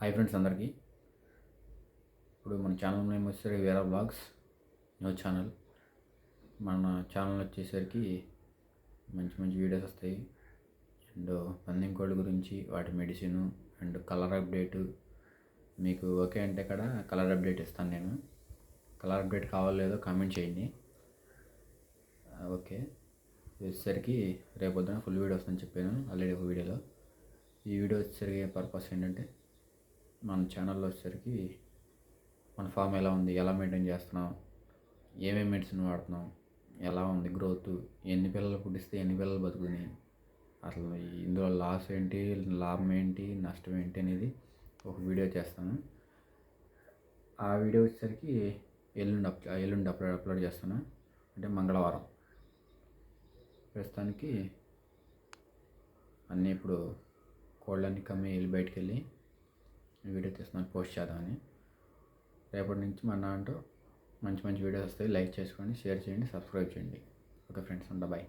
Hi friends అందరికీ. ఇప్పుడు మన ఛానల్ నేమ్ వచ్చేసరికి వేరే బ్లాగ్స్ న్యూ ఛానల్. మన ఛానల్ వచ్చేసరికి మంచి మంచి వీడియోస్ వస్తాయి. అండ్ పందెం కోళ్ళ గురించి వాటి మెడిసిన్ అండ్ కలర్ అప్డేట్. మీకు ఓకే అంటే ఇక్కడ కలర్ అప్డేట్ ఇస్తాను నేను. కలర్ అప్డేట్ కావాలో లేదో కామెంట్ చేయండి. ఓకే. వచ్చేసరికి రేపు ఫుల్ వీడియో వస్తుందని చెప్పాను ఆల్రెడీ ఒక వీడియోలో. ఈ వీడియో వచ్చేసరికి పర్పస్ ఏంటంటే మన ఛానల్లో వచ్చేసరికి మన ఫామ్ ఎలా ఉంది ఎలా మెయింటైన్ చేస్తున్నాం ఏమేమి మెడిసిన్ వాడుతున్నాం ఎలా ఉంది గ్రోత్ ఎన్ని పిల్లలు పుట్టిస్తే ఎన్ని పిల్లలు బతుకుతున్నాయి అసలు ఇందులో లాస్ ఏంటి లాభం ఏంటి నష్టం ఏంటి అనేది ఒక వీడియో చేస్తాను. ఆ వీడియో వచ్చేసరికి ఎల్లుండి అప్ ఎల్లుండి అప్లోడ్ అప్లోడ్ చేస్తాను. అంటే మంగళవారం. ప్రస్తుతానికి అన్నీ ఇప్పుడు కోళ్ళన్నీ కమ్మి వెళ్ళి బయటికి వెళ్ళి వీడియో తీస్తున్నాను పోస్ట్ చేద్దామని. రేపటి నుంచి మన దాంట్లో మంచి మంచి వీడియోస్ వస్తాయి. లైక్ చేసుకోండి షేర్ చేయండి సబ్స్క్రైబ్ చేయండి. ఓకే ఫ్రెండ్స్ ఉంటా బాయ్.